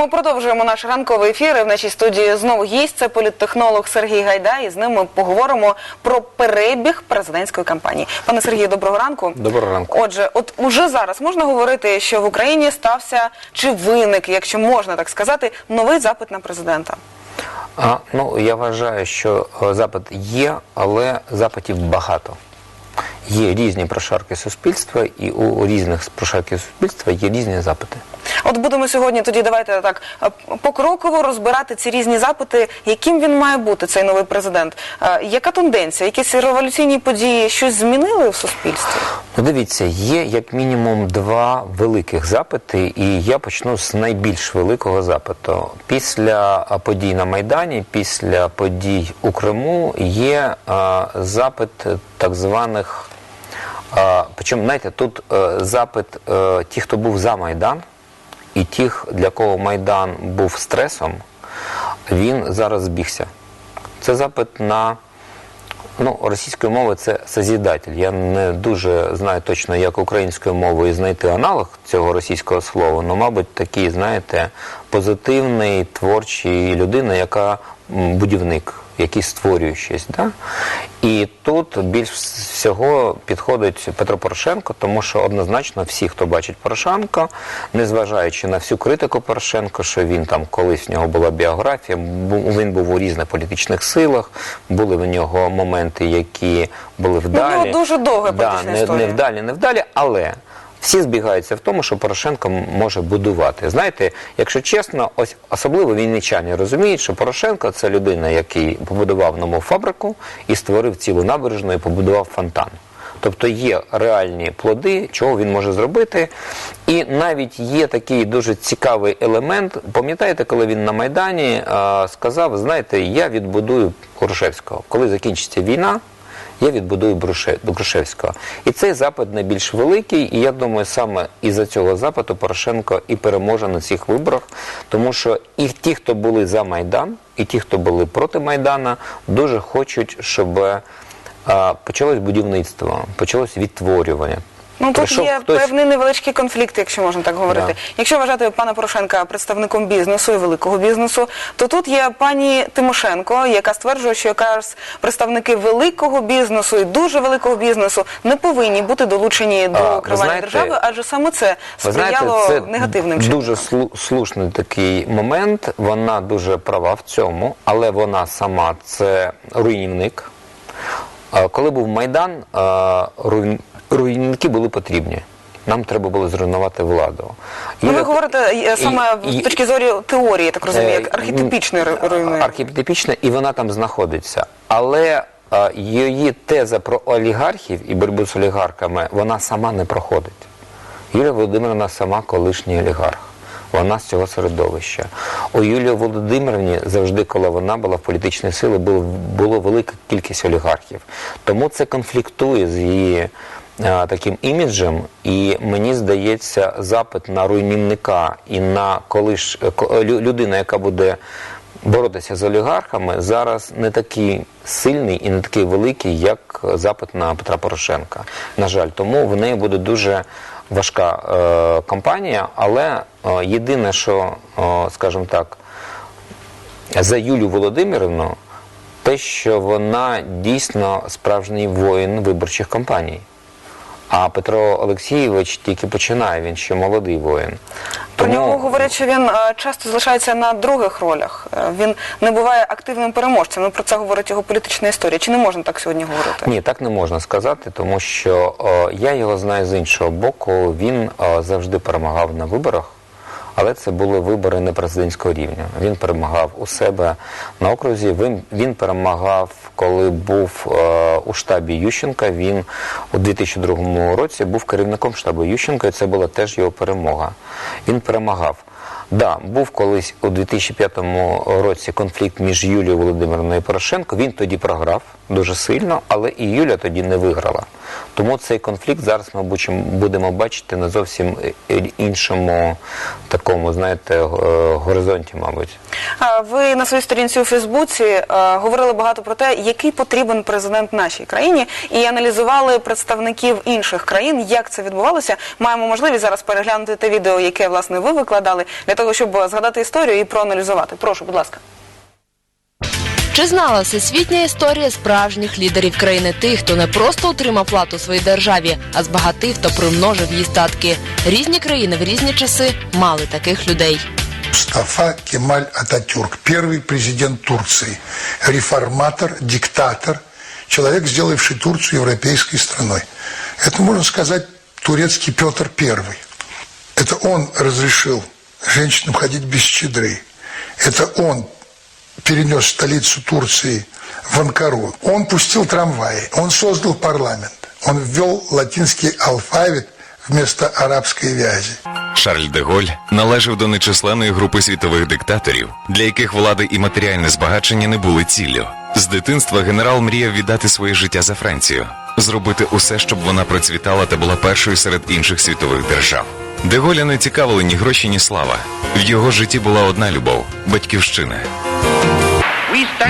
Ми продовжуємо наш ранковий ефір. І В нашій студії знову гість. Це політтехнолог Сергій Гайда. І з ним ми поговоримо про перебіг президентської кампанії. Пане Сергію, доброго ранку. Доброго ранку. Отже, от уже зараз можна говорити, що в Україні стався чи виник, якщо можна так сказати, новий запит на президента. А, ну, я вважаю, що е, запит є, але запитів багато. Є різні прошарки суспільства, і у різних прошарків суспільства є різні запити. От будемо сьогодні тоді давайте так е, покроково розбирати ці різні запити, яким він має бути цей новий президент. Е, Яка тенденція? Якісь революційні події щось змінили в суспільстві? Ну, дивіться, є як мінімум два великих запити, і я почну з найбільш великого запиту. Після подій на Майдані, після подій у Криму є запит так званих. Причому, знаєте, тут е, запит е, ті, хто був за Майдан, і тих, для кого Майдан був стресом, він зараз збігся. Це запит на Ну, російською мовою це созідатель. Я не дуже знаю точно, як українською мовою знайти аналог цього російського слова, але, мабуть, такий, знаєте, позитивний, творчий людина, яка будівник, який створює щось. Да? І тут більш всього підходить Петро Порошенко, тому що однозначно всі, хто бачить Порошенка, незважаючи на всю критику Порошенко, що він там колись в нього була біографія, він був у різних політичних силах, були в нього моменти, які були вдалі. нього дуже довга політична не, історія. не вдалі, не вдалі, але всі збігаються в тому, що Порошенко може будувати. Знаєте, якщо чесно, ось особливо вінничані розуміють, що Порошенко це людина, який побудував нову фабрику і створив цілу набережну і побудував фонтан. Тобто є реальні плоди, чого він може зробити. І навіть є такий дуже цікавий елемент. Пам'ятаєте, коли він на Майдані е, сказав, знаєте, я відбудую Грушевського. Коли закінчиться війна, я відбудую Бруше- Грушевського. І цей запит найбільш великий, і я думаю, саме із-за цього запиту Порошенко і переможе на цих виборах, тому що і ті, хто були за Майдан, і ті, хто були проти Майдана, дуже хочуть, щоб почалось будівництво, почалось відтворювання. Ну тут Прийшов є хтось- певний невеличкий конфлікт, якщо можна так говорити. Да. Якщо вважати пана Порошенка представником бізнесу і великого бізнесу, то тут є пані Тимошенко, яка стверджує, що якраз представники великого бізнесу і дуже великого бізнесу не повинні бути долучені до А, ви керування знаєте, держави, адже саме це Ви знаєте, сприяло це негативним чином. дуже слу- слушний такий момент. Вона дуже права в цьому, але вона сама це руйнівник. Коли був Майдан, а, руйн- руйнівники були потрібні. Нам треба було зруйнувати владу. Ну, ви говорите е, саме і- з точки зору теорії, я так розумію, Е, як архетипічний ру- руйнує. Архетипічна, і вона там знаходиться. Але е, її теза про олігархів і боротьбу з олігархами, вона сама не проходить. Юлія Володимирівна сама колишній олігарх. Вона з цього середовища. У Юлії Володимирівні завжди, коли вона була в політичній силі, було, було велика кількість олігархів. Тому це конфліктує з її таким іміджем, і мені здається, запит на руйнівника і на колиш е, людина, яка буде боротися з олігархами, зараз не такий сильний і не такий великий, як запит на Петра Порошенка. На жаль, тому в неї буде дуже важка е, кампанія, але е, єдине, що, е, скажімо так, за Юлю Володимирівну, те, що вона дійсно справжній воїн виборчих кампаній. А Петро Олексійович тільки починає, він ще молодий воїн. Про Тому- нього говорять, що він е, часто залишається на других ролях. Е, Він не буває активним переможцем. Ну про це говорить його політична історія. Чи не можна так сьогодні говорити? Ні, так не можна сказати, тому що о, я його знаю з іншого боку. Він о, завжди перемагав на виборах, але це були вибори не президентського рівня. Він перемагав у себе на окрузі. Він, він перемагав, коли був е, у штабі Ющенка. Він у 2002 році був керівником штабу Ющенка, і це була теж його перемога. Він перемагав. Да, був колись у 2005 році конфлікт між Юлією Володимирівною і Порошенко. Він тоді програв дуже сильно, але і Юля тоді не виграла. Тому цей конфлікт зараз ми будемо бачити на зовсім е, іншому такому, знаєте, е, горизонті, мабуть. Ви на своїй сторінці у Фейсбуці е, говорили багато про те, який потрібен президент нашій країні, і аналізували представників інших країн, як це відбувалося. Маємо можливість зараз переглянути те відео, яке власне ви викладали. для того, щоб згадати історію і проаналізувати. Прошу, будь ласка. Чи знала всесвітня історія справжніх лідерів країни тих, хто не просто отримав плату своїй державі, а збагатив та примножив її статки? Різні країни в різні часи мали таких людей. Мустафа Кемаль Ататюрк, первый президент Турции, реформатор, диктатор, человек, сделавший Турцию европейской страной. Это, можно сказать, турецкий Петр I. Это он разрешил женщинам ходить без чадры. Это он перенес столицу Турции в Анкару. Он пустил трамваи, он создал парламент, он ввел латинский алфавит вместо арабской вязи. Шарль де Голь належав до нечисленної групи світових диктаторів, для яких влади і матеріальне збагачення не були ціллю. З дитинства генерал мріяв віддати своє життя за Францію, зробити усе, щоб вона процвітала та була першою серед інших світових держав. Де Голля не цікавили ні гроші, ні слава. В його житті була одна любов батьківщина.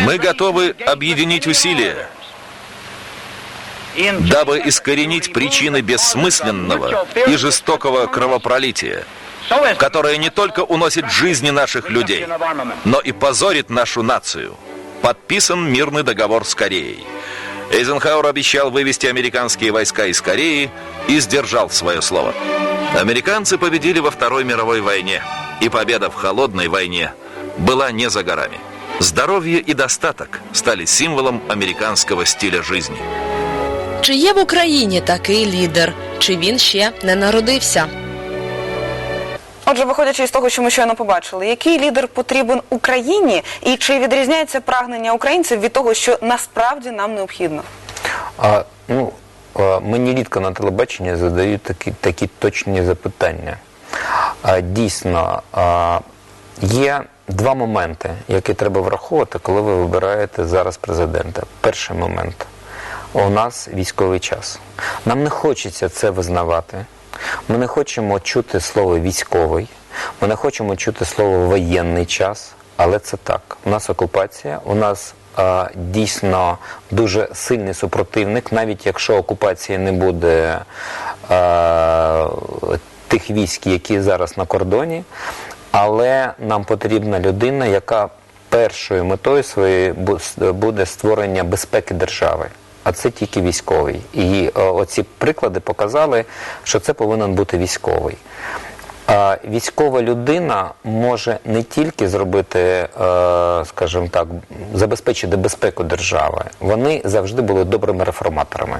Мы готовы объединить усилия, дабы искоренить причины бессмысленного и жестокого кровопролития, которое не только уносит жизни наших людей, но и позорит нашу нацию. Подписан мирный договор с Кореей. Эйзенхауэр обещал вывести американские войска из Кореи и сдержал свое слово. Американцы победили во Второй мировой войне, и победа в холодной войне была не за горами. Здоровье и достаток стали символом американского стиля жизни. Чи є в Україні такий лідер? Чи він ще не народився? Отже, виходячи із того, що ми щойно побачили, який лідер потрібен Україні, і чи відрізняється прагнення українців від того, що насправді нам необхідно? А, ну, а, мені рідко на телебаченні задають такі, такі точні запитання. А, дійсно, а, є два моменти, які треба враховувати, коли ви вибираєте зараз президента. Перший момент у нас військовий час. Нам не хочеться це визнавати. Ми не хочемо чути слово військовий, ми не хочемо чути слово воєнний час, але це так. У нас окупація, у нас а, дійсно дуже сильний супротивник, навіть якщо окупації не буде а, тих військ, які зараз на кордоні, але нам потрібна людина, яка першою метою своєю бу- буде створення безпеки держави. А це тільки військовий. І е, оці приклади показали, що це повинен бути військовий. Військова людина може не тільки зробити, е, скажімо так, забезпечити безпеку держави. Вони завжди були добрими реформаторами,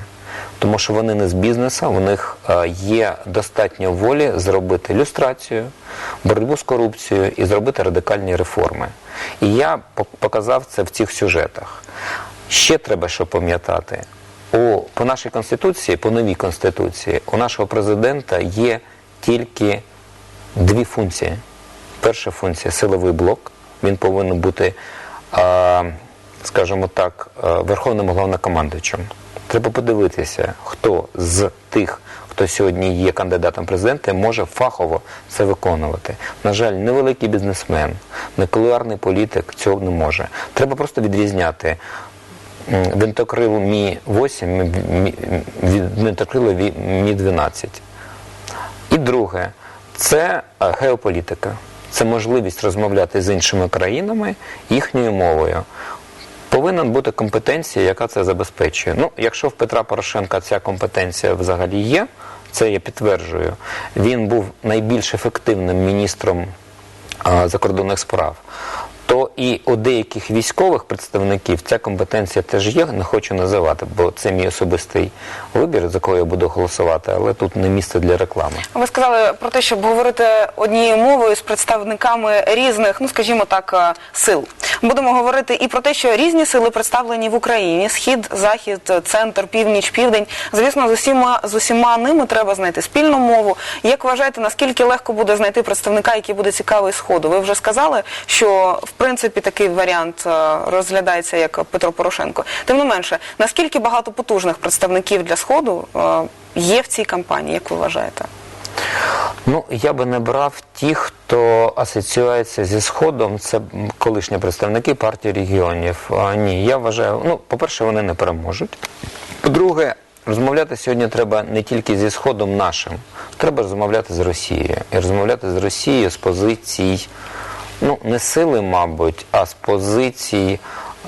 тому що вони не з бізнесу, у них е, є достатньо волі зробити люстрацію, боротьбу з корупцією і зробити радикальні реформи. І я показав це в цих сюжетах. Ще треба що пам'ятати. У, по нашій конституції, по новій конституції, у нашого президента є тільки дві функції. Перша функція силовий блок. Він повинен бути, скажімо так, верховним головнокомандуючим. Треба подивитися, хто з тих, хто сьогодні є кандидатом в президенти, може фахово це виконувати. На жаль, невеликий бізнесмен, не кулуарний політик цього не може. Треба просто відрізняти винтокрилу Мі-8 від винтокрилу Мі-12. І друге, це е, геополітика. Це можливість розмовляти з іншими країнами їхньою мовою. Повинна бути компетенція, яка це забезпечує. Ну, якщо в Петра Порошенка ця компетенція взагалі є, це я підтверджую. Він був найбільш ефективним міністром закордонних справ. То і у деяких військових представників ця компетенція теж є, не хочу називати, бо це мій особистий вибір, за кого я буду голосувати, але тут не місце для реклами. Ви сказали про те, щоб говорити однією мовою з представниками різних, ну скажімо так, е, сил. Будемо говорити і про те, що різні сили представлені в Україні: схід, захід, центр, північ, південь. Звісно, з усіма з усіма ними треба знайти спільну мову. Як вважаєте, наскільки легко буде знайти представника, який буде цікавий сходу? Ви вже сказали, що в принципі такий варіант е, розглядається як Петро Порошенко. Тим не менше, наскільки багато потужних представників для сходу е, є в цій кампанії, як ви вважаєте? Ну, я би не брав тих, хто асоціюється зі Сходом, це колишні представники партії регіонів. А, ні, я вважаю, ну, по-перше, вони не переможуть. По-друге, Розмовляти сьогодні треба не тільки зі Сходом нашим, треба розмовляти з Росією. І розмовляти з Росією з позицій, ну, не сили, мабуть, а з позицій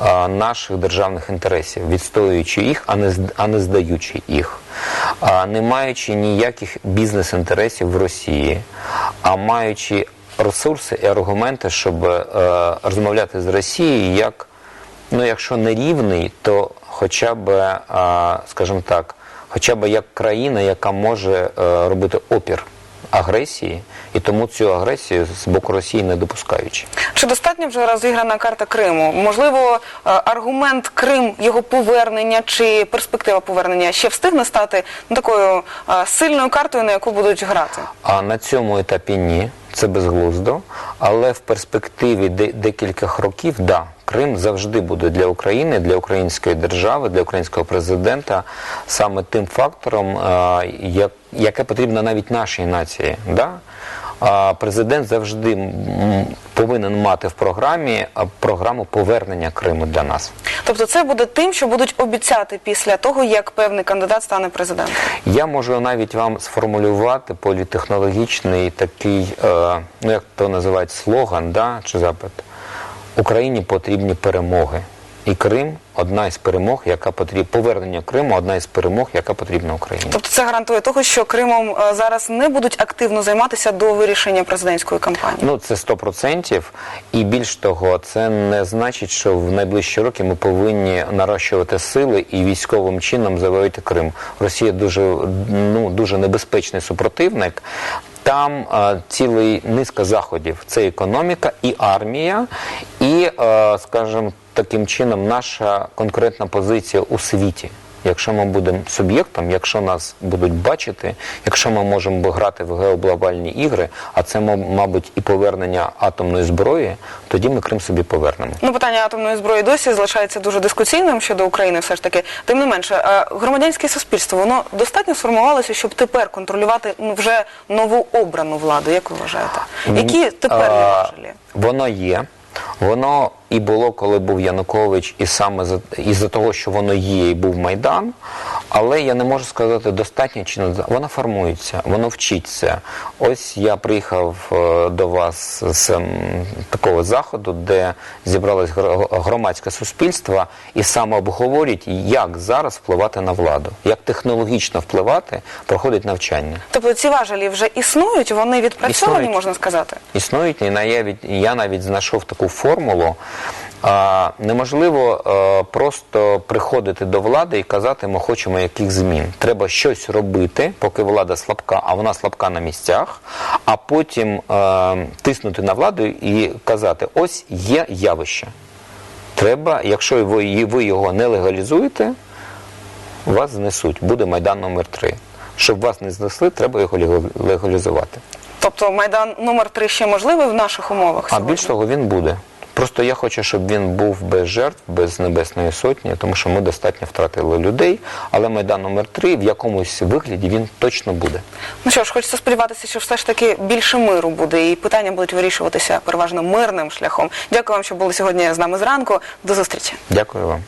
а, наших державних інтересів, відстоюючи їх, а не, а не здаючи їх. А, не маючи ніяких бізнес-інтересів в Росії, а маючи ресурси і аргументи, щоб е, розмовляти з Росією як Ну, якщо не рівний, то хоча б, а, скажімо так, хоча б як країна, яка може е, робити опір агресії, і тому цю агресію з боку Росії не допускаючи. Чи достатньо вже розіграна карта Криму? Можливо, е, аргумент Крим, його повернення чи перспектива повернення ще встигне стати такою е, сильною картою, на яку будуть грати? А на цьому етапі ні, це безглуздо. Але в перспективі декількох років, да, Крим завжди буде для України, для української держави, для українського президента саме тим фактором, яке потрібно навіть нашій нації. Да? Президент завжди повинен мати в програмі програму повернення Криму для нас. Тобто це буде тим, що будуть обіцяти після того, як певний кандидат стане президентом. Я можу навіть вам сформулювати політехнологічний такий, е, ну як то називають, слоган, да, чи запит. Україні потрібні перемоги. І Крим одна із перемог, яка потрібна. Повернення Криму одна із перемог, яка потрібна Україні. Тобто це гарантує того, що Кримом е, зараз не будуть активно займатися до вирішення президентської кампанії. Ну, це 100%. І більш того, це не значить, що в найближчі роки ми повинні нарощувати сили і військовим чином завоювати Крим. Росія дуже, ну, дуже небезпечний супротивник. Там е, цілий низка заходів. Це економіка і армія, і, е, скажімо, таким чином наша конкретна позиція у світі. Якщо ми будемо суб'єктом, якщо нас будуть бачити, якщо ми можемо грати в геоглобальні ігри, а це, мабуть, і повернення атомної зброї, тоді ми Крим собі повернемо. Ну, питання атомної зброї досі залишається дуже дискусійним щодо України, все ж таки. Тим не менше, е, громадянське суспільство воно достатньо сформувалося, щоб тепер контролювати ну, вже нову обрану владу. Як ви вважаєте? Які тепер є важелі? Воно є. Воно і було, коли був Янукович, і саме за із-за того, що воно є, і був Майдан. Але я не можу сказати достатньо чи не воно формується, воно вчиться. Ось я приїхав е, до вас з ем, такого заходу, де зібралось гро- громадське суспільство, і саме обговорюють, як зараз впливати на владу, як технологічно впливати, проходить навчання. Тобто ці важелі вже існують, вони відпрацьовані, Існують. можна сказати. Існують, і навіть, я навіть знайшов таку формулу. А, неможливо е, просто приходити до влади і казати, ми хочемо яких змін. Треба щось робити, поки влада слабка, а вона слабка на місцях, а потім е, тиснути на владу і казати, ось є явище. Треба, якщо ви, ви його не легалізуєте, вас знесуть. Буде Майдан номер 3 Щоб вас не знесли, треба його легалізувати. Тобто Майдан номер 3 ще можливий в наших умовах А сьогодні? більш того, він буде. Просто я хочу, щоб він був без жертв, без небесної сотні, тому що ми достатньо втратили людей. Але майдан номер 3 в якомусь вигляді він точно буде. Ну що ж, хочеться сподіватися, що все ж таки більше миру буде, і питання будуть вирішуватися переважно мирним шляхом. Дякую вам, що були сьогодні з нами зранку. До зустрічі. Дякую вам.